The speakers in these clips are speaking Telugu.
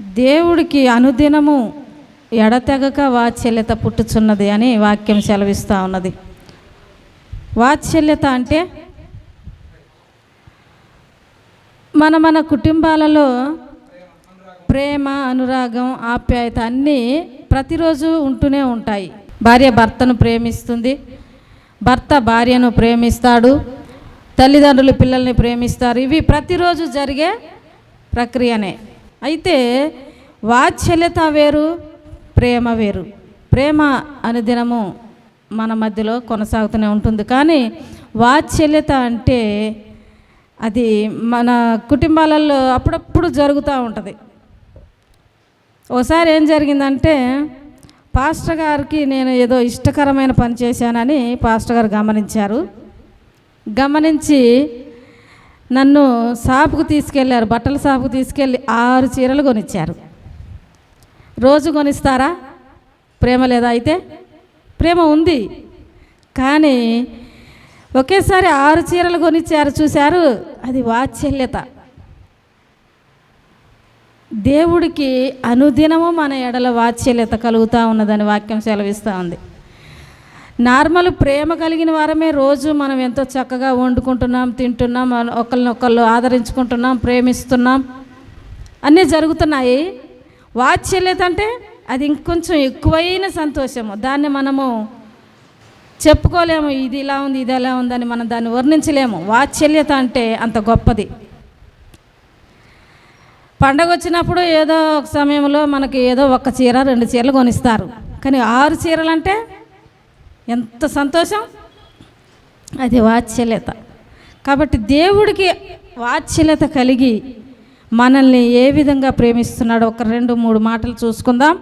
దేవుడికి అనుదినము ఎడతెగక వాత్సల్యత పుట్టుచున్నది అని వాక్యం సెలవిస్తూ ఉన్నది. వాత్సల్యత అంటే మన మన కుటుంబాలలో ప్రేమ అనురాగం ఆప్యాయత అన్నీ ప్రతిరోజు ఉంటూనే ఉంటాయి. భార్య భర్తను ప్రేమిస్తుంది. భర్త భార్యను ప్రేమిస్తాడు. తల్లిదండ్రులు పిల్లల్ని ప్రేమిస్తారు. ఇవి ప్రతిరోజు జరిగే ప్రక్రియనే. అయితే వాత్సల్యత వేరు ప్రేమ వేరు. ప్రేమ అనుదినము మన మధ్యలో కొనసాగుతూనే ఉంటుంది. కానీ వాత్సల్యత అంటే అది మన కుటుంబాలలో అప్పుడప్పుడు జరుగుతూ ఉంటుంది. ఒకసారి ఏం జరిగిందంటే పాస్టర్ గారికి నేను ఏదో ఇష్టకరమైన పని చేశానని పాస్టర్ గారు గమనించారు. గమనించి నన్ను షాపుకు తీసుకెళ్ళారు బట్టల షాపుకు తీసుకెళ్ళి ఆరు చీరలు కొనిచ్చారు. రోజు కొనిస్తారా? ప్రేమ లేదా అయితే? ప్రేమ ఉంది. కానీ ఒకేసారి ఆరు చీరలు కొనిచ్చారు చూశారు అది వాత్సల్యత. దేవుడికి అనుదినము మన ఎడల వాత్సల్యత కలుగుతూ ఉన్నదని వాక్యం సెలవిస్తూ ఉంది. నార్మల్ ప్రేమ కలిగిన వారమే రోజు మనం ఎంతో చక్కగా వండుకుంటున్నాం తింటున్నాం ఒకరినొకళ్ళు ఆదరించుకుంటున్నాం ప్రేమిస్తున్నాం. అన్నీ జరుగుతున్నాయి. వాత్సల్యత అంటే అది ఇంకొంచెం ఎక్కువైన సంతోషము. దాన్ని మనము చెప్పుకోలేము ఇది ఇలా ఉంది ఇది ఎలా ఉందని మనం దాన్ని వర్ణించలేము. వాత్సల్యత అంటే అంత గొప్పది. పండగ వచ్చినప్పుడు ఏదో ఒక సమయంలో మనకి ఏదో ఒక చీర రెండు చీరలు కొనిస్తారు. కానీ ఆరు చీరలు అంటే ఎంత సంతోషం? అది వాత్సల్యత. కాబట్టి దేవుడికి వాత్సల్యత కలిగి మనల్ని ఏ విధంగా ప్రేమిస్తున్నాడో ఒక రెండు మూడు మాటలు చూసుకుందాం.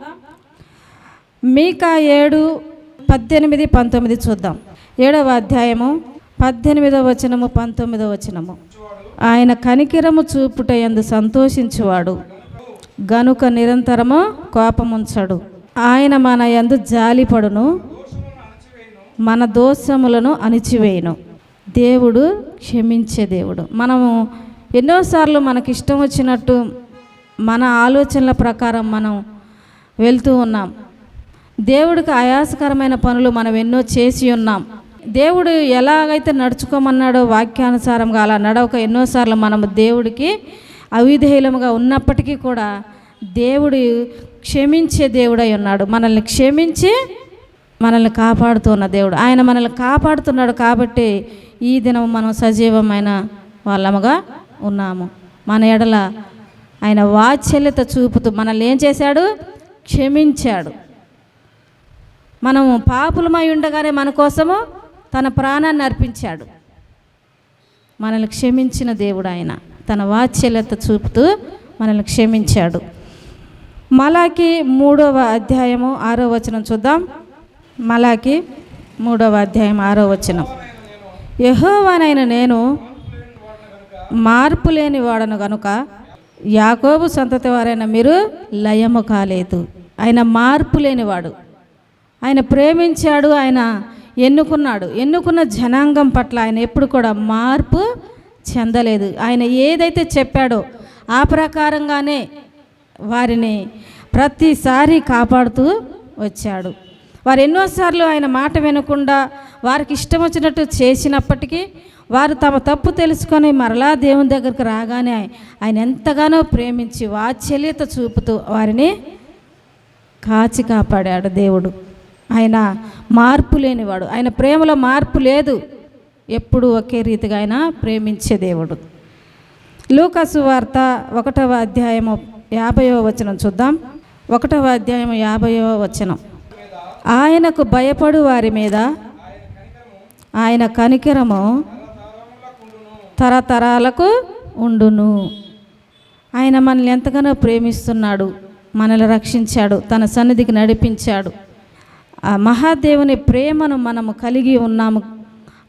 మీకా ఏడు పద్దెనిమిది పంతొమ్మిది చూద్దాం. ఏడవ అధ్యాయము పద్దెనిమిదవ వచనము పంతొమ్మిదవ వచనము. ఆయన కనికిరము చూపుట ఎందు సంతోషించువాడు. గనుక నిరంతరము కోపముంచడు. ఆయన మన యందు జాలిపడును. మన దోషములను అణిచివేయను. దేవుడు క్షమించే దేవుడు. మనము ఎన్నోసార్లు మనకి ఇష్టం వచ్చినట్టు మన ఆలోచనల ప్రకారం మనం వెళ్తూ ఉన్నాం. దేవుడికి ఆయాసకరమైన పనులు మనం ఎన్నో చేసి ఉన్నాం. దేవుడు ఎలాగైతే నడుచుకోమన్నాడో వాక్యానుసారంగా అలా నడవక ఎన్నోసార్లు మనము దేవుడికి అవిధేయులముగా ఉన్నప్పటికీ కూడా దేవుడు క్షమించే దేవుడై ఉన్నాడు. మనల్ని క్షమించి మనల్ని కాపాడుతున్న దేవుడు. ఆయన మనల్ని కాపాడుతున్నాడు కాబట్టి ఈ దినం మనం సజీవమైన వాళ్ళముగా ఉన్నాము. మన ఎడల ఆయన వాత్సల్యత చూపుతూ మనల్ని ఏం చేశాడు? క్షమించాడు. మనము పాపులమై ఉండగానే మన కోసము తన ప్రాణాన్ని అర్పించాడు. మనల్ని క్షమించిన దేవుడు ఆయన. తన వాత్సల్యత చూపుతూ మనల్ని క్షమించాడు. మలాకి మూడవ అధ్యాయము ఆరో వచనం చూద్దాం. మలాకి మూడవ అధ్యాయం ఆరో వచనం. యహోవానైన నేను మార్పు లేని వాడను కనుక యాకోబు సంతతి వారైన మీరు లయము కాలేదు. ఆయన మార్పు లేనివాడు ఆయన ప్రేమించాడు ఆయన ఎన్నుకున్నాడు. ఎన్నుకున్న జనాంగం పట్ల ఆయన ఎప్పుడు కూడా మార్పు చెందలేదు. ఆయన ఏదైతే చెప్పాడో ఆ ప్రకారంగానే వారిని ప్రతిసారి కాపాడుతూ వచ్చాడు. వారు ఎన్నోసార్లు ఆయన మాట వినకుండా వారికి ఇష్టం వచ్చినట్టు చేసినప్పటికీ వారు తమ తప్పు తెలుసుకొని మరలా దేవుని దగ్గరికి రాగానే ఆయన ఎంతగానో ప్రేమించి వాత్సల్యత చూపుతూ వారిని కాచి కాపాడాడు దేవుడు. ఆయన మార్పు లేనివాడు. ఆయన ప్రేమలో మార్పు లేదు. ఎప్పుడు ఒకే రీతిగా ఆయన ప్రేమించే దేవుడు. లూకాసు వార్త ఒకటవ అధ్యాయము యాభయో వచనం చూద్దాం. ఒకటవ అధ్యాయం యాభైవ వచనం. ఆయనకు భయపడు వారి మీద ఆయన కనికరము తరతరాలకు ఉండును. ఆయన మనల్ని ఎంతగానో ప్రేమిస్తున్నాడు మనల్ని రక్షించాడు తన సన్నిధికి నడిపించాడు. ఆ మహాదేవుని ప్రేమను మనము కలిగి ఉన్నాము.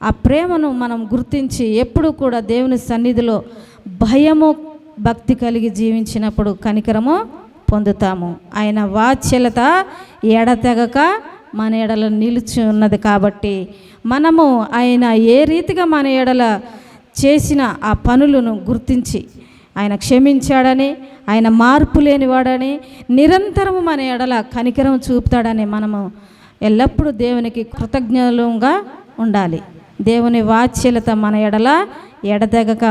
ఆ ప్రేమను మనం గుర్తించి ఎప్పుడు కూడా దేవుని సన్నిధిలో భయము భక్తి కలిగి జీవించినప్పుడు కనికరము పొందుతాము. ఆయన వాత్సల్యత ఎడతెగక మన ఎడల నిలిచి ఉన్నది కాబట్టి మనము ఆయన ఏ రీతిగా మన ఎడల చేసిన ఆ పనులను గుర్తించి ఆయన క్షమించాడని ఆయన మార్పు లేనివాడని నిరంతరము మన ఎడల కనికరం చూపుతాడని మనము ఎల్లప్పుడూ దేవునికి కృతజ్ఞలుగా ఉండాలి. దేవుని వాత్సల్యత మన ఎడల ఎడతెగక